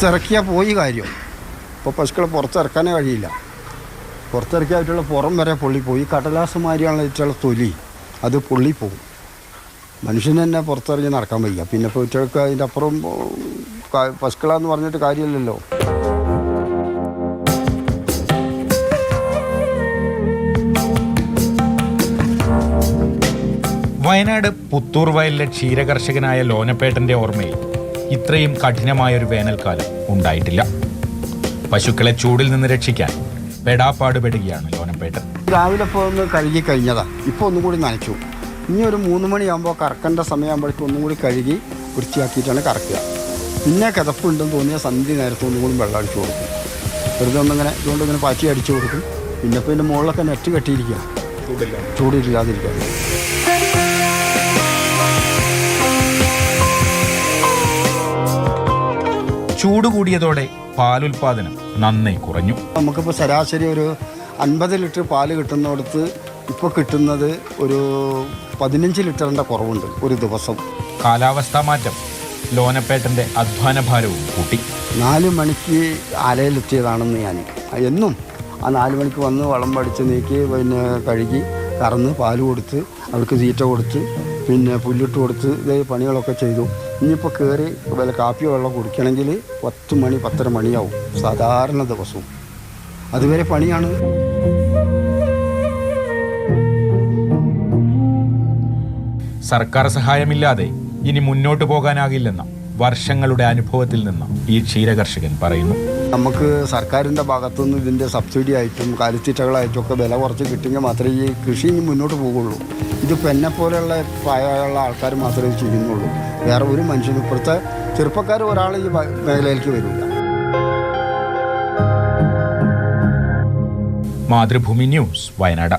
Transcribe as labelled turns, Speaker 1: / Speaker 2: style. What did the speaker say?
Speaker 1: പുറത്തിറക്കിയാൽ പോയി കാര്യം. ഇപ്പോൾ പശുക്കളെ പുറത്തിറക്കാനേ കഴിയില്ല. പുറത്തിറക്കിയായിട്ടുള്ള പുറം വരെ പൊള്ളിപ്പോയി കടലാസ് മാതിരിയാണ് ഇറ്റുള്ള തൊലി. അത് പൊള്ളിപ്പോവും മനുഷ്യന് തന്നെ പുറത്തിറങ്ങി നടക്കാൻ വയ്യ. പിന്നെ ഇപ്പോൾ ഇറ്റൾക്ക് അതിന്റെ അപ്പുറം പശുക്കളാന്ന് പറഞ്ഞിട്ട് കാര്യമില്ലല്ലോ.
Speaker 2: വയനാട് പുത്തൂർ വയലിലെ ക്ഷീരകർഷകനായ ലോനപ്പേട്ടന്റെ ഓർമ്മയിൽ ഇത്രയും കഠിനമായ ഒരു വേനൽക്കാലം ഉണ്ടായിട്ടില്ല. പശുക്കളെ ചൂടിൽ നിന്ന് രക്ഷിക്കാൻ പെടാപ്പാടുപെടുകയാണ് ലോനപ്പേട്ടൻ.
Speaker 1: രാവിലെ ഇപ്പോൾ ഒന്ന് കഴുകി കഴിഞ്ഞതാ. ഇപ്പോൾ ഒന്നും കൂടി നനച്ചു. ഇനി ഒരു മൂന്ന് മണിയാകുമ്പോൾ കറക്കേണ്ട സമയമാകുമ്പോഴേക്കും ഒന്നും കൂടി കഴുകി വൃത്തിയാക്കിയിട്ടാണ് കറക്കുക. പിന്നെ കിതപ്പുണ്ടെന്ന് തോന്നിയ സന്ധ്യ നേരത്തെ ഒന്നും കൂടി വെള്ളം അടിച്ചു കൊടുക്കും. വെറുതെ ഒന്നിങ്ങനെ ഇതുകൊണ്ട് ഇങ്ങനെ പാച്ചി അടിച്ചു കൊടുക്കും. പിന്നെ ഇപ്പോൾ ഇതിന്റെ മുകളിലൊക്കെ നെറ്റ് കെട്ടിയിരിക്കുക ചൂടില്ലാതിരിക്കുക.
Speaker 2: ചൂട് കൂടിയതോടെ പാലുൽപാദനം നന്നേ കുറഞ്ഞു.
Speaker 1: നമുക്കിപ്പോൾ ശരാശരി ഒരു അൻപത് ലിറ്റർ പാൽ കിട്ടുന്നിടത്ത് ഇപ്പോൾ കിട്ടുന്നത് ഒരു പതിനഞ്ച് ലിറ്ററിന്റെ കുറവുണ്ട് ഒരു ദിവസം.
Speaker 2: കാലാവസ്ഥാ മാറ്റം ലോനപ്പേട്ടന്റെ അധ്വാനഭാരവും കൂട്ടി.
Speaker 1: നാല് മണിക്ക് ആലയിലെത്തിയതാണെന്ന് ഞാൻ എന്നും ആ നാല് മണിക്ക് വന്ന് വളം പഠിച്ച് നീക്കി പിന്നെ കഴുകി കറന്ന് പാൽ കൊടുത്ത് അവർക്ക് തീറ്റ കൊടുത്ത് പിന്നെ പുല്ലിട്ട് കൊടുത്ത് ഇതേ പണികളൊക്കെ ചെയ്തു. ഇനിയിപ്പോൾ കയറി വല്ല കാപ്പിയോ വെള്ളം കുടിക്കണമെങ്കിൽ പത്ത് മണി പത്തര മണിയാവും സാധാരണ ദിവസവും. അതുവരെ പണിയാണ്.
Speaker 2: സർക്കാർ സഹായമില്ലാതെ ഇനി മുന്നോട്ട് പോകാനാകില്ലെന്ന വർഷങ്ങളുടെ അനുഭവത്തിൽ നിന്ന് ഈ ക്ഷീരകർഷകൻ പറയുന്നു.
Speaker 1: നമുക്ക് സർക്കാരിന്റെ ഭാഗത്തുനിന്ന് ഇതിന്റെ സബ്സിഡി ആയിട്ടും കാലിത്തീറ്റകളായിട്ടും ഒക്കെ വില കുറച്ച് കിട്ടിയെങ്കിൽ മാത്രമേ ഈ കൃഷി ഇനി മുന്നോട്ട് പോകുള്ളൂ. ഇതിപ്പോൾ എന്നെ പോലെയുള്ള പ്രായമുള്ള ആൾക്കാർ മാത്രമേ ചെയ്യുന്നുള്ളൂ. വേറെ ഒരു മനുഷ്യനും ഇപ്പോഴത്തെ ചെറുപ്പക്കാർ ഒരാൾ ഈ മേഖലയിലേക്ക് വരില്ല.
Speaker 2: മാതൃഭൂമി ന്യൂസ് വയനാട്.